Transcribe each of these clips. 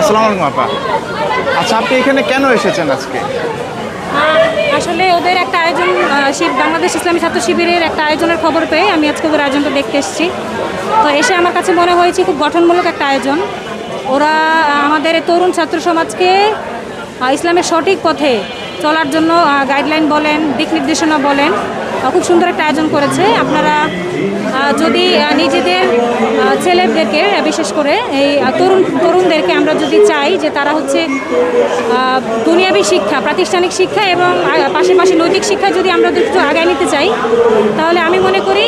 আসসালামু আলাইকুম, আপা। আচ্ছা আপনি এখানে কেন এসেছেন আজকে? আসলে ওদের একটা আয়োজন বাংলাদেশ ইসলামী ছাত্র শিবিরের একটা আয়োজনের খবর পেয়ে আমি আজকে ওদের আয়োজনটা দেখতে এসেছি। তো এসে আমার কাছে মনে হয়েছে খুব গঠনমূলক একটা আয়োজন। ওরা আমাদের তরুণ ছাত্র সমাজকে ইসলামের সঠিক পথে চলার জন্য গাইডলাইন বলেন, দিক নির্দেশনা বলেন খুব সুন্দর একটা আয়োজন করেছে। আপনারা যদি নিজেদের ছেলেদেরকে বিশেষ করে এই তরুণ, তরুণদেরকে আমরা যদি চাই যে তারা হচ্ছে দুনিয়াবী শিক্ষা, প্রাতিষ্ঠানিক শিক্ষা এবং পাশাপাশি নৈতিক শিক্ষা যদি আমরা একটু আগায় নিতে চাই, তাহলে আমি মনে করি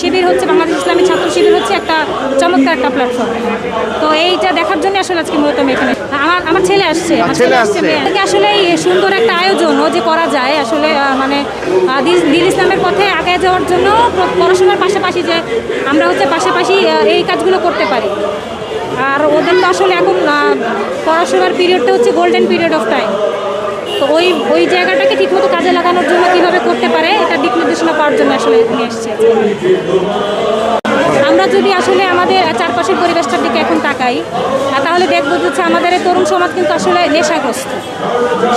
শিবির হচ্ছে বাংলাদেশ ইসলামী ছাত্র শিবির হচ্ছে একটা চমৎকার একটা প্ল্যাটফর্ম তো এইটা দেখার জন্য আসলে আজকে মূলত আমি এখানে আমার আমার ছেলে আসছে। ছেলে আসছে। আসলে এই সুন্দর একটা আয়োজন ও যে করা যায় আসলে মানে দিন ইসলামের পথে আগে যাওয়ার জন্য পড়াশোনার পাশাপাশি যে আমরা হচ্ছে পাশাপাশি এই কাজগুলো করতে পারি। আর ওদের তো আসলে এখন পড়াশোনার পিরিয়ডটা হচ্ছে গোল্ডেন পিরিয়ড অফ টাইম তো ওই ওই জায়গাটাকে ঠিকমতো কাজে লাগানোর জন্য কীভাবে করতে পারে এটা দিক নির্দেশনা পাওয়ার জন্য আসলে নিয়ে এসেছি। আমরা যদি আসলে আমাদের চারপাশের পরিবেশটার দিকে এখন তাকাই তাহলে দেখব হচ্ছে আমাদের এই তরুণ সমাজ কিন্তু আসলে নেশাগ্রস্ত।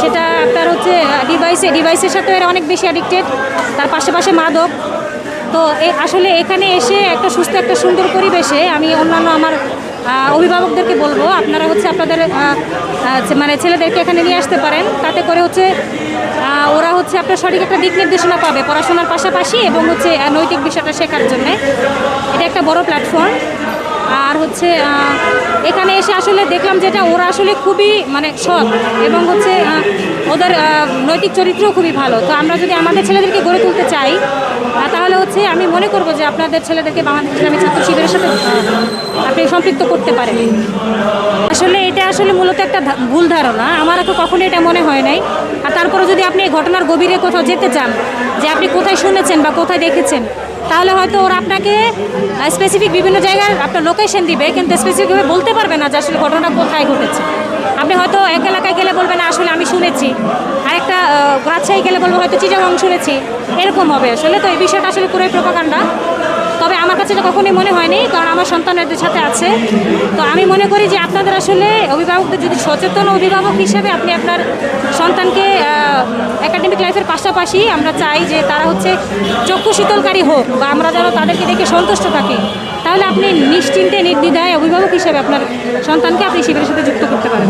সেটা আপনার হচ্ছে ডিভাইসে ডিভাইসের সাথে এরা অনেক বেশি অ্যাডিক্টেড তার পাশাপাশি মাদক। তো আসলে এখানে এসে একটা সুস্থ, একটা সুন্দর পরিবেশে আমি অন্যান্য আমার অভিভাবকদেরকে বলব, আপনারা হচ্ছে আপনাদের মানে ছেলেদেরকে এখানে নিয়ে আসতে পারেন। তাতে করে হচ্ছে ওরা হচ্ছে আপনার সঠিক একটা দিক নির্দেশনা পাবে পড়াশোনার পাশাপাশি এবং হচ্ছে নৈতিক বিষয়টা শেখার জন্যে। একটা বড় প্ল্যাটফর্ম আর হচ্ছে এখানে এসে আসলে দেখলাম যেটা, ওরা আসলে খুবই মানে সৎ এবং হচ্ছে ওদের নৈতিক চরিত্রও খুবই ভালো। তো আমরা যদি আমাদের ছেলেদেরকে গড়ে তুলতে চাই তাহলে হচ্ছে আমি মনে করব যে আপনাদের ছেলেদেরকে বাংলাদেশ ইসলামী ছাত্র শিবিরের সাথে আপনি সম্পৃক্ত করতে পারেন। আসলে এটা আসলে মূলত একটা ভুল ধারণা। আমার তো কখনো এটা মনে হয় নাই। আর তারপরে যদি আপনি ঘটনার গভীরে কোথাও যেতে চান, যে আপনি কোথায় শুনেছেন বা কোথায় দেখেছেন তাহলে হয়তো ওরা আপনাকে স্পেসিফিক বিভিন্ন জায়গার আপনার লোকেশন দিবে, কিন্তু স্পেসিফিকভাবে বলতে পারবে না যে আসলে ঘটনা কোথায় ঘটেছে। আপনি হয়তো এক এলাকায় গেলে বলবেন আসলে আমি শুনেছি। আরেকটা রাজশাহী গেলে বলব হয়তো চিটাগং শুনেছি। এরকম হবে। আসলে তো এই বিষয়টা আসলে পুরোই প্রকাকাণ্ডা তবে আমার কাছে এটা কখনোই মনে হয়নি, কারণ আমার সন্তান এদের সাথে আছে। তো আমি মনে করি যে আপনাদের আসলে অভিভাবকদের যদি সচেতন অভিভাবক হিসেবে আপনি আপনার সন্তানকে একাডেমিক লাইফের পাশাপাশি আমরা চাই যে তারা হচ্ছে চক্ষু শীতলকারী হোক বা আমরা যেন তাদেরকে দেখে সন্তুষ্ট থাকি, তাহলে আপনি নিশ্চিন্তে নির্দ্বিধায় অভিভাবক হিসেবে আপনার সন্তানকে আপনি শিবিরের সাথে যুক্ত করতে পারেন।